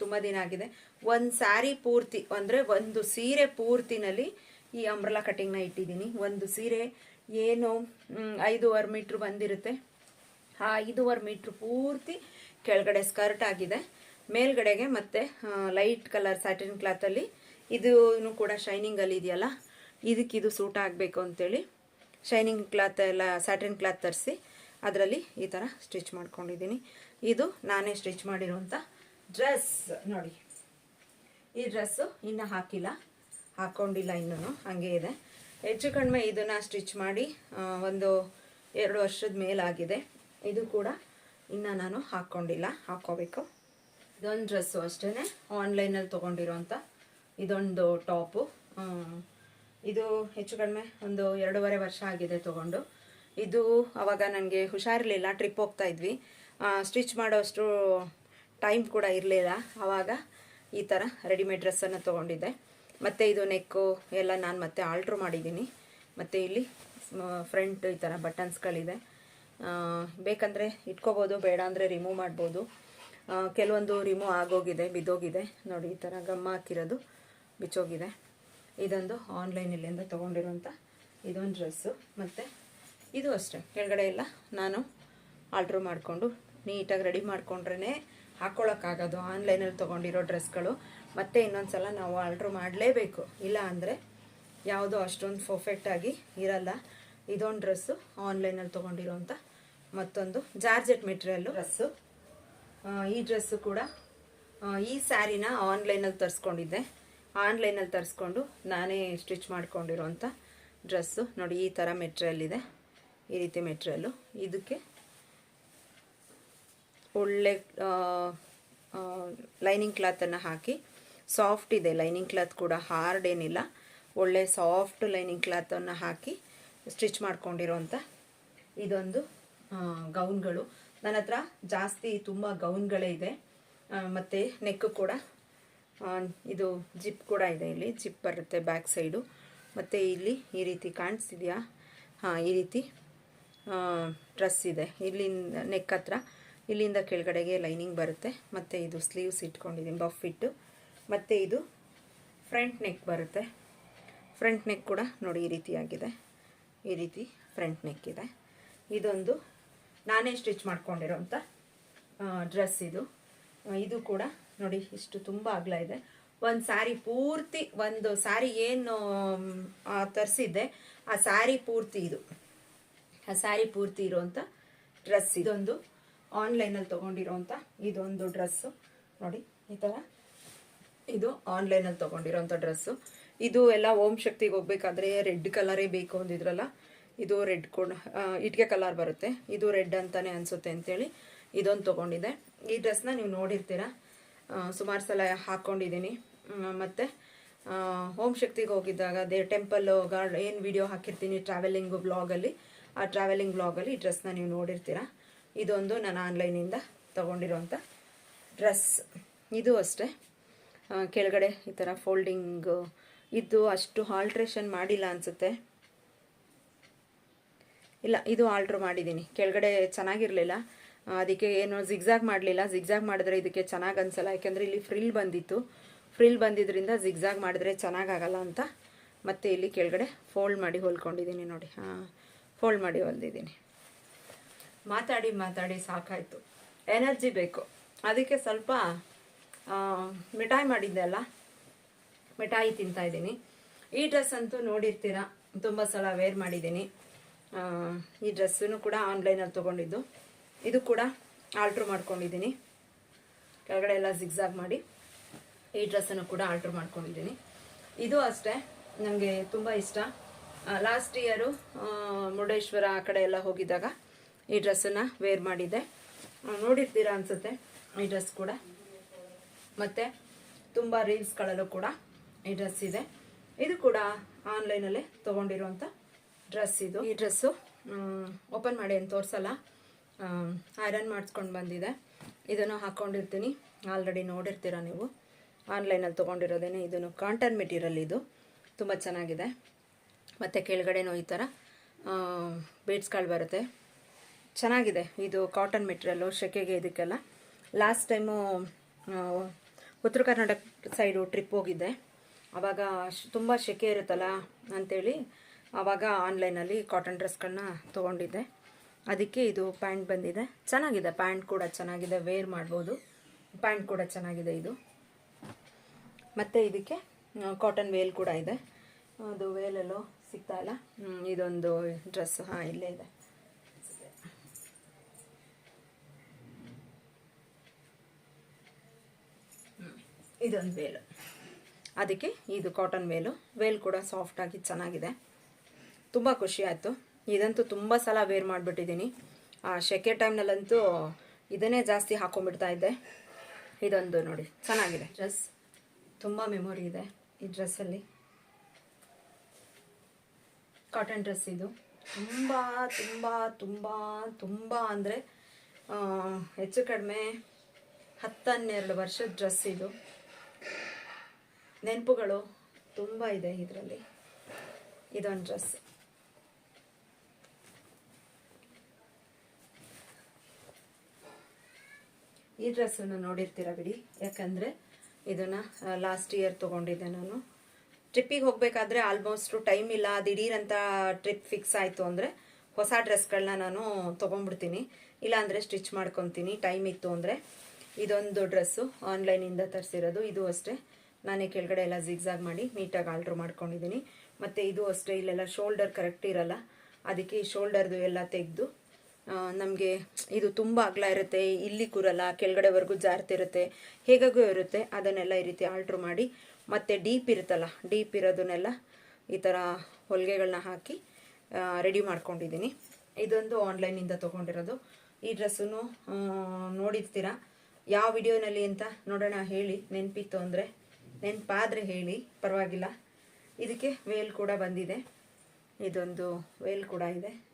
ತುಂಬ ದಿನ ಆಗಿದೆ. ಒಂದು ಸ್ಯಾರಿ ಪೂರ್ತಿ, ಅಂದರೆ ಒಂದು ಸೀರೆ ಪೂರ್ತಿನಲ್ಲಿ ಈ ಅಂಬ್ರಲಾ ಕಟಿಂಗ್ನ ಇಟ್ಟಿದ್ದೀನಿ. ಒಂದು ಸೀರೆ ಏನು ಐದೂವರೆ ಮೀಟ್ರ್ ಬಂದಿರುತ್ತೆ. ಆ ಐದೂವರೆ ಮೀಟ್ರ್ ಪೂರ್ತಿ ಕೆಳಗಡೆ ಸ್ಕರ್ಟ್ ಆಗಿದೆ. ಮೇಲ್ಗಡೆಗೆ ಮತ್ತೆ ಲೈಟ್ ಕಲರ್ ಸ್ಯಾಟಿನ್ ಕ್ಲಾತಲ್ಲಿ ಇದು ಕೂಡ ಶೈನಿಂಗಲ್ಲಿ ಇದೆಯಲ್ಲ, ಇದಕ್ಕೆ ಇದು ಸೂಟ್ ಆಗಬೇಕು ಅಂತೇಳಿ ಶೈನಿಂಗ್ ಕ್ಲಾತ್ ಎಲ್ಲ ಸ್ಯಾಟಿನ್ ಕ್ಲಾತ್ ತರಿಸಿ ಅದರಲ್ಲಿ ಈ ಥರ ಸ್ಟಿಚ್ ಮಾಡ್ಕೊಂಡಿದ್ದೀನಿ. ಇದು ನಾನೇ ಸ್ಟಿಚ್ ಮಾಡಿರುವಂಥ ಡ್ರೆಸ್ ನೋಡಿ, ಈ ಡ್ರೆಸ್ಸು ಇನ್ನೂ ಹಾಕಿಲ್ಲ ಹಾಕ್ಕೊಂಡಿಲ್ಲ ಇನ್ನೂ ಹಾಗೆ ಇದೆ. ಹೆಚ್ಚು ಕಡಿಮೆ ಇದನ್ನು ಸ್ಟಿಚ್ ಮಾಡಿ ಒಂದು ಎರಡು ವರ್ಷದ ಮೇಲಾಗಿದೆ. ಇದು ಕೂಡ ಇನ್ನು ನಾನು ಹಾಕ್ಕೊಂಡಿಲ್ಲ ಹಾಕ್ಕೋಬೇಕು. ಇದೊಂದು ಡ್ರೆಸ್ಸು ಅಷ್ಟೇ ಆನ್ಲೈನಲ್ಲಿ ತೊಗೊಂಡಿರೋಂಥ ಇದೊಂದು ಟಾಪು. ಇದು ಹೆಚ್ಚು ಕಡಿಮೆ ಒಂದು ಎರಡೂವರೆ ವರ್ಷ ಆಗಿದೆ ತೊಗೊಂಡು. ಇದು ಅವಾಗ ನನಗೆ ಹುಷಾರಿರಲಿಲ್ಲ ಟ್ರಿಪ್ ಹೋಗ್ತಾ ಇದ್ವಿ. ಸ್ಟಿಚ್ ಮಾಡೋಷ್ಟು ಟೈಮ್ ಕೂಡ ಇರಲಿಲ್ಲ. ಆವಾಗ ಈ ಥರ ರೆಡಿಮೇಡ್ ಡ್ರೆಸ್ಸನ್ನು ತೊಗೊಂಡಿದ್ದೆ. ಮತ್ತು ಇದು ನೆಕ್ಕು ಎಲ್ಲ ನಾನು ಮತ್ತೆ ಆಲ್ಟ್ರ್ ಮಾಡಿದ್ದೀನಿ. ಮತ್ತು ಇಲ್ಲಿ ಫ್ರಂಟ್ ಈ ಥರ ಬಟನ್ಸ್ಗಳಿದೆ ಬೇಕಂದರೆ ಇಟ್ಕೋಬೋದು, ಬೇಡ ಅಂದರೆ ರಿಮೂವ್ ಮಾಡ್ಬೋದು. ಕೆಲವೊಂದು ರಿಮೂವ್ ಆಗೋಗಿದೆ, ಬಿದ್ದೋಗಿದೆ. ನೋಡಿ, ಈ ಥರ ಗಮ್ಮ ಹಾಕಿರೋದು, ಬಿಚ್ಚೋಗಿದೆ. ಇದೊಂದು ಆನ್ಲೈನಲ್ಲಿಂದ ತೊಗೊಂಡಿರುವಂಥ ಇದೊಂದು ಡ್ರೆಸ್ಸು ಮತ್ತು ಇದು ಅಷ್ಟೇ. ಕೆಳಗಡೆ ಎಲ್ಲ ನಾನು ಆಲ್ಟ್ರ್ ಮಾಡಿಕೊಂಡು, ನೀಟಾಗಿ ರೆಡಿ ಮಾಡಿಕೊಂಡ್ರೇ ಹಾಕ್ಕೊಳ್ಳೋಕ್ಕಾಗೋದು ಆನ್ಲೈನಲ್ಲಿ ತೊಗೊಂಡಿರೋ ಡ್ರೆಸ್ಗಳು ಮತ್ತೆ ಇನ್ನೊಂದು ಸಲ ನಾವು ಆರ್ಡ್ರ್ ಮಾಡಲೇಬೇಕು. ಇಲ್ಲ ಅಂದರೆ ಯಾವುದೋ ಅಷ್ಟೊಂದು ಪರ್ಫೆಕ್ಟಾಗಿ ಇರಲ್ಲ. ಇದೊಂದು ಡ್ರೆಸ್ಸು ಆನ್ಲೈನಲ್ಲಿ ತೊಗೊಂಡಿರೋಂಥ ಮತ್ತೊಂದು ಜಾರ್ಜೆಟ್ ಮೆಟೀರಿಯಲ್ಲು ಡ್ರೆಸ್ಸು ಈ ಡ್ರೆಸ್ಸು ಕೂಡ ಈ ಸ್ಯಾರಿನ ಆನ್ಲೈನಲ್ಲಿ ತರಿಸ್ಕೊಂಡಿದ್ದೆ. ಆನ್ಲೈನಲ್ಲಿ ತರಿಸ್ಕೊಂಡು ನಾನೇ ಸ್ಟಿಚ್ ಮಾಡ್ಕೊಂಡಿರೋಂಥ ಡ್ರೆಸ್ಸು ನೋಡಿ, ಈ ಥರ ಮೆಟ್ರಿಯಲ್ ಇದೆ. ಈ ರೀತಿ ಮೆಟ್ರಿಯಲ್ಲು ಇದಕ್ಕೆ ಒಳ್ಳೆ ಲೈನಿಂಗ್ ಕ್ಲಾತನ್ನು ಹಾಕಿ ಸಾಫ್ಟ್ ಇದೆ, ಲೈನಿಂಗ್ ಕ್ಲಾತ್ ಕೂಡ ಹಾರ್ಡ್ ಏನಿಲ್ಲ. ಒಳ್ಳೆ ಸಾಫ್ಟ್ ಲೈನಿಂಗ್ ಕ್ಲಾತನ್ನು ಹಾಕಿ ಸ್ಟಿಚ್ ಮಾಡ್ಕೊಂಡಿರೋಂಥ ಇದೊಂದು ಗೌನ್ಗಳು. ನನ್ನ ಹತ್ರ ಜಾಸ್ತಿ ತುಂಬ ಗೌನ್ಗಳೇ ಇದೆ. ಮತ್ತು ಮತ್ತೆ ನೆಕ್ ಕೂಡ ಇದು ಜಿಪ್ ಕೂಡ ಇದೆ ಇಲ್ಲಿ. ಜಿಪ್ ಬರುತ್ತೆ ಬ್ಯಾಕ್ ಸೈಡು. ಮತ್ತು ಇಲ್ಲಿ ಈ ರೀತಿ ಕಾಣಿಸ್ತಿದೆಯಾ? ಹಾಂ, ಈ ರೀತಿ ಡ್ರೆಸ್ ಇದೆ. ಇಲ್ಲಿಂದ ನೆಕ್ ಹತ್ರ. ಇಲ್ಲಿಂದ ಕೆಳಗಡೆಗೆ ಲೈನಿಂಗ್ ಬರುತ್ತೆ. ಮತ್ತು ಇದು ಸ್ಲೀವ್ಸ್ ಇಟ್ಕೊಂಡಿದ್ದೀನಿ ಬಫ್ ಇಟ್ಟು. ಮತ್ತು ಇದು ಫ್ರಂಟ್ ನೆಕ್ ಬರುತ್ತೆ. ಫ್ರಂಟ್ ನೆಕ್ ಕೂಡ ನೋಡಿ ಈ ರೀತಿಯಾಗಿದೆ. ಈ ರೀತಿ ಫ್ರಂಟ್ ನೆಕ್ ಇದೆ. ಇದೊಂದು ನಾನೇ ಸ್ಟಿಚ್ ಮಾಡ್ಕೊಂಡಿರೋಂಥ ಡ್ರೆಸ್ ಇದು. ಇದು ಕೂಡ ನೋಡಿ ಇಷ್ಟು ತುಂಬ ಅಗಲ ಇದೆ. ಒಂದು ಸ್ಯಾರಿ ಪೂರ್ತಿ, ಒಂದು ಸ್ಯಾರಿ ಏನು ತರಿಸಿದ್ದೆ, ಆ ಸ್ಯಾರಿ ಪೂರ್ತಿ ಇದು. ಆ ಸ್ಯಾರಿ ಪೂರ್ತಿ ಇರೋಂಥ ಡ್ರೆಸ್ ಇದೊಂದು ಆನ್ಲೈನಲ್ಲಿ ತೊಗೊಂಡಿರೋಂಥ ಇದೊಂದು ಡ್ರೆಸ್ಸು ನೋಡಿ, ಈ ಥರ ಇದು ಆನ್ಲೈನಲ್ಲಿ ತೊಗೊಂಡಿರೋಂಥ ಡ್ರೆಸ್ಸು ಇದು ಎಲ್ಲ ಓಂ ಶಕ್ತಿಗೆ ಹೋಗ್ಬೇಕಾದ್ರೆ ರೆಡ್ ಕಲರೇ ಬೇಕು ಅಂದಿದ್ರಲ್ಲ, ಇದು ರೆಡ್ ಕೊಡ್ ಇಟ್ಗೆ ಕಲರ್ ಬರುತ್ತೆ. ಇದು ರೆಡ್ ಅಂತಾನೆ ಅನಿಸುತ್ತೆ ಅಂತೇಳಿ ಇದೊಂದು ತಗೊಂಡಿದೆ ಈ ಡ್ರೆಸ್ನ ನೀವು ನೋಡಿರ್ತೀರ? ಸುಮಾರು ಸಲ ಹಾಕ್ಕೊಂಡಿದ್ದೀನಿ ಮತ್ತು ಓಂ ಶಕ್ತಿಗೆ ಹೋಗಿದ್ದಾಗ ದೇ ಟೆಂಪಲ್ ಗಾರ್ಡ್ ಏನು ವಿಡಿಯೋ ಹಾಕಿರ್ತೀನಿ ಟ್ರಾವೆಲಿಂಗ್ ಬ್ಲಾಗಲ್ಲಿ ಆ ಟ್ರಾವೆಲಿಂಗ್ ಬ್ಲಾಗಲ್ಲಿ ಈ ಡ್ರೆಸ್ನ ನೀವು ನೋಡಿರ್ತೀರ? ಇದೊಂದು ನಾನು ಆನ್ಲೈನಿಂದ ತೊಗೊಂಡಿರೋಂಥ ಡ್ರೆಸ್ ಇದು ಅಷ್ಟೇ. ಕೆಳಗಡೆ ಈ ಥರ ಫೋಲ್ಡಿಂಗ್ ಇದ್ದು ಅಷ್ಟು ಆಲ್ಟ್ರೇಷನ್ ಮಾಡಿಲ್ಲ ಅನಿಸುತ್ತೆ. ಇಲ್ಲ, ಇದು ಆಲ್ಟ್ರ್ ಮಾಡಿದ್ದೀನಿ ಕೆಳಗಡೆ ಚೆನ್ನಾಗಿರಲಿಲ್ಲ. ಅದಕ್ಕೆ ಏನು ಜಿಗ್ಜಾಗ್ ಮಾಡಲಿಲ್ಲ. ಜಿಗ್ಜಾಗ್ ಮಾಡಿದ್ರೆ ಇದಕ್ಕೆ ಚೆನ್ನಾಗಿ ಅನಿಸಲ್ಲ. ಯಾಕೆಂದರೆ ಇಲ್ಲಿ ಫ್ರಿಲ್ ಬಂದಿತ್ತು. ಫ್ರಿಲ್ ಬಂದಿದ್ದರಿಂದ ಜಿಗ್ಜಾಗ್ ಮಾಡಿದ್ರೆ ಚೆನ್ನಾಗಾಗಲ್ಲ ಅಂತ ಮತ್ತೆ ಇಲ್ಲಿ ಕೆಳಗಡೆ ಫೋಲ್ಡ್ ಮಾಡಿ ಹೊಲ್ಕೊಂಡಿದ್ದೀನಿ ನೋಡಿ. ಹಾಂ ಫೋಲ್ಡ್ ಮಾಡಿ ಹೊಲ್ದಿದ್ದೀನಿ ಮಾತಾಡಿ ಮಾತಾಡಿ ಸಾಕಾಯಿತು. ಎನರ್ಜಿ ಬೇಕು. ಅದಕ್ಕೆ ಸ್ವಲ್ಪ ಮಿಠಾಯಿ ಮಾಡಿದ್ದೆ ಅಲ್ಲ? ಮಿಠಾಯಿ ತಿಂತಾ ಇದ್ದೀನಿ. ಈ ಡ್ರೆಸ್ ಅಂತೂ ನೋಡಿರ್ತೀರ, ತುಂಬ ಸಲ ವೇರ್ ಮಾಡಿದ್ದೀನಿ. ಈ ಡ್ರೆಸ್ಸನ್ನು ಕೂಡ ಆನ್ಲೈನಲ್ಲಿ ತೊಗೊಂಡಿದ್ದು. ಇದು ಕೂಡ ಆಲ್ಟ್ರ್ ಮಾಡ್ಕೊಂಡಿದ್ದೀನಿ. ಕೆಳಗಡೆ ಎಲ್ಲ ಜಿಗ್ಜಾಗ್ ಮಾಡಿ ಈ ಡ್ರೆಸ್ಸನ್ನು ಕೂಡ ಆಲ್ಟ್ರ್ ಮಾಡ್ಕೊಂಡಿದ್ದೀನಿ. ಇದು ಅಷ್ಟೇ ನನಗೆ ತುಂಬ ಇಷ್ಟ. ಲಾಸ್ಟ್ ಇಯರು ಮುರುಡೇಶ್ವರ ಆ ಕಡೆ ಎಲ್ಲ ಹೋಗಿದ್ದಾಗ ಈ ಡ್ರೆಸ್ಸನ್ನು ವೇರ್ ಮಾಡಿದ್ದೆ. ನೋಡಿರ್ತೀರಾ ಅನಿಸುತ್ತೆ, ಈ ಡ್ರೆಸ್ ಕೂಡ? ಮತ್ತು ತುಂಬ ರೀಲ್ಸ್ಗಳಲ್ಲೂ ಕೂಡ ಈ ಡ್ರೆಸ್ ಇದೆ. ಇದು ಕೂಡ ಆನ್ಲೈನಲ್ಲೇ ತೊಗೊಂಡಿರುವಂಥ ಡ್ರೆಸ್ ಇದು. ಈ ಡ್ರೆಸ್ಸು ಓಪನ್ ಮಾಡಿ ಏನು ತೋರಿಸಲ್ಲ. ಐರನ್ ಮಾಡಿಸ್ಕೊಂಡು ಬಂದಿದೆ. ಇದನ್ನು ಹಾಕ್ಕೊಂಡಿರ್ತೀನಿ ಆಲ್ರೆಡಿ ನೋಡಿರ್ತೀರ ನೀವು? ಆನ್ಲೈನಲ್ಲಿ ತಗೊಂಡಿರೋದೇನೆ ಇದನ್ನು ಕಾಟನ್ ಮೆಟೀರಿಯಲ್ ಇದು. ತುಂಬ ಚೆನ್ನಾಗಿದೆ. ಮತ್ತು ಕೆಳಗಡೆನೂ ಈ ಥರ ಬೀಡ್ಸ್ಗಳು ಬರುತ್ತೆ. ಚೆನ್ನಾಗಿದೆ. ಇದು ಕಾಟನ್ ಮೆಟೀರಿಯಲ್ಲು ಸೆಕೆಗೆ ಇದಕ್ಕೆಲ್ಲ. ಲಾಸ್ಟ್ ಟೈಮು ಉತ್ತರ ಕರ್ನಾಟಕ ಸೈಡು ಟ್ರಿಪ್ ಹೋಗಿದ್ದೆ. ಆವಾಗ ತುಂಬ ಸೆಕೆ ಇರುತ್ತಲ್ಲ ಅಂಥೇಳಿ ಆವಾಗ ಆನ್ಲೈನಲ್ಲಿ ಕಾಟನ್ ಡ್ರೆಸ್ಗಳನ್ನ ತೊಗೊಂಡಿದ್ದೆ. ಅದಕ್ಕೆ ಇದು ಪ್ಯಾಂಟ್ ಬಂದಿದೆ. ಚೆನ್ನಾಗಿದೆ, ಪ್ಯಾಂಟ್ ಕೂಡ ಚೆನ್ನಾಗಿದೆ, ವೇರ್ ಮಾಡ್ಬೋದು. ಪ್ಯಾಂಟ್ ಕೂಡ ಚೆನ್ನಾಗಿದೆ ಇದು. ಮತ್ತು ಇದಕ್ಕೆ ಕಾಟನ್ ವೇಲ್ ಕೂಡ ಇದೆ. ಅದು ವೇಲೆಲ್ಲೋ ಸಿಗ್ತಾ ಇಲ್ಲ. ಇದೊಂದು ಡ್ರೆಸ್, ಹಾಂ, ಇಲ್ಲೇ ಇದೆ ಹ್ಮ್, ಇದೊಂದು ವೇಲು. ಅದಕ್ಕೆ ಇದು ಕಾಟನ್ ವೇಲು. ವೇಲ್ ಕೂಡ ಸಾಫ್ಟಾಗಿ ಚೆನ್ನಾಗಿದೆ. ತುಂಬ ಖುಷಿ ಆಯಿತು. ಇದಂತೂ ತುಂಬ ಸಲ ವೇರ್ ಮಾಡಿಬಿಟ್ಟಿದ್ದೀನಿ. ಆ ಸೆಕೆ ಟೈಮ್ನಲ್ಲಂತೂ ಇದನ್ನೇ ಜಾಸ್ತಿ ಹಾಕೊಂಡ್ಬಿಡ್ತಾ ಇದ್ದೆ. ಇದೊಂದು ನೋಡಿ, ಚೆನ್ನಾಗಿದೆ. ಡ್ರೆಸ್ ತುಂಬ ಮೆಮೊರಿ ಇದೆ ಈ ಡ್ರೆಸ್ಸಲ್ಲಿ ಕಾಟನ್ ಡ್ರೆಸ್ ಇದು. ತುಂಬ ತುಂಬ ತುಂಬ ತುಂಬ ಅಂದರೆ ಹೆಚ್ಚು ಕಡಿಮೆ ಹತ್ತನ್ನೆರಡು ವರ್ಷದ ಡ್ರೆಸ್ ಇದು. ನೆನಪುಗಳು ತುಂಬ ಇದೆ ಇದರಲ್ಲಿ. ಇದೊಂದು ಡ್ರೆಸ್ ಈ ಡ್ರೆಸ್ಸನ್ನು ನೋಡಿರ್ತೀರ ಬಿಡಿ? ಯಾಕಂದರೆ ಇದನ್ನು ಲಾಸ್ಟ್ ಇಯರ್ ತೊಗೊಂಡಿದ್ದೆ ನಾನು. ಟ್ರಿಪ್ಪಿಗೆ ಹೋಗಬೇಕಾದ್ರೆ ಆಲ್ಮೋಸ್ಟ್ ಟೈಮ್ ಇಲ್ಲ. ದಿಢೀರಂತ ಟ್ರಿಪ್ ಫಿಕ್ಸ್ ಆಯಿತು ಅಂದರೆ ಹೊಸ ಡ್ರೆಸ್ಗಳನ್ನ ನಾನು ತೊಗೊಂಡ್ಬಿಡ್ತೀನಿ. ಇಲ್ಲಾಂದರೆ ಸ್ಟಿಚ್ ಮಾಡ್ಕೊತೀನಿ. ಟೈಮ್ ಇತ್ತು ಅಂದರೆ ಇದೊಂದು ಡ್ರೆಸ್ಸು ಆನ್ಲೈನಿಂದ ತರಿಸಿರೋದು. ಇದು ಅಷ್ಟೇ. ನಾನೇ ಕೆಳಗಡೆ ಎಲ್ಲ ಜಿಗ್ಸಾಗ್ ಮಾಡಿ ನೀಟಾಗಿ ಆಲ್ಟ್ರ್ ಮಾಡ್ಕೊಂಡಿದ್ದೀನಿ ಮತ್ತು ಇದು ಅಷ್ಟೇ, ಇಲ್ಲೆಲ್ಲ ಶೋಲ್ಡರ್ ಕರೆಕ್ಟ್ ಇರಲ್ಲ. ಅದಕ್ಕೆ ಈ ಶೋಲ್ಡರ್ದು ಎಲ್ಲ ತೆಗೆದು ನಮಗೆ ಇದು ತುಂಬ ಅಗಲ ಇರುತ್ತೆ. ಇಲ್ಲಿ ಕೂರಲ್ಲ, ಕೆಳಗಡೆವರೆಗೂ ಜಾರ್ತಿರುತ್ತೆ ಹೇಗಾಗೂ ಇರುತ್ತೆ. ಅದನ್ನೆಲ್ಲ ಈ ರೀತಿ ಆಲ್ಟ್ರ್ ಮಾಡಿ, ಮತ್ತು ಡೀಪ್ ಇರುತ್ತಲ್ಲ, ಡೀಪ್ ಇರೋದನ್ನೆಲ್ಲ ಈ ಥರ ಹೊಲಿಗೆಗಳನ್ನ ಹಾಕಿ ರೆಡಿ ಮಾಡ್ಕೊಂಡಿದ್ದೀನಿ ಇದೊಂದು ಆನ್ಲೈನಿಂದ ತೊಗೊಂಡಿರೋದು. ಈ ಡ್ರೆಸ್ಸನ್ನು ನೋಡಿರ್ತೀರ? ಯಾವ ವಿಡಿಯೋನಲ್ಲಿ ಅಂತ ನೋಡೋಣ ಹೇಳಿ, ನೆನಪಿತ್ತು ಅಂದರೆ, ನೆನಪಾದರೆ ಹೇಳಿ, ಪರವಾಗಿಲ್ಲ. ಇದಕ್ಕೆ ವೇಲ್ ಕೂಡ ಬಂದಿದೆ. ಇದೊಂದು ವೇಲ್ ಕೂಡ ಇದೆ.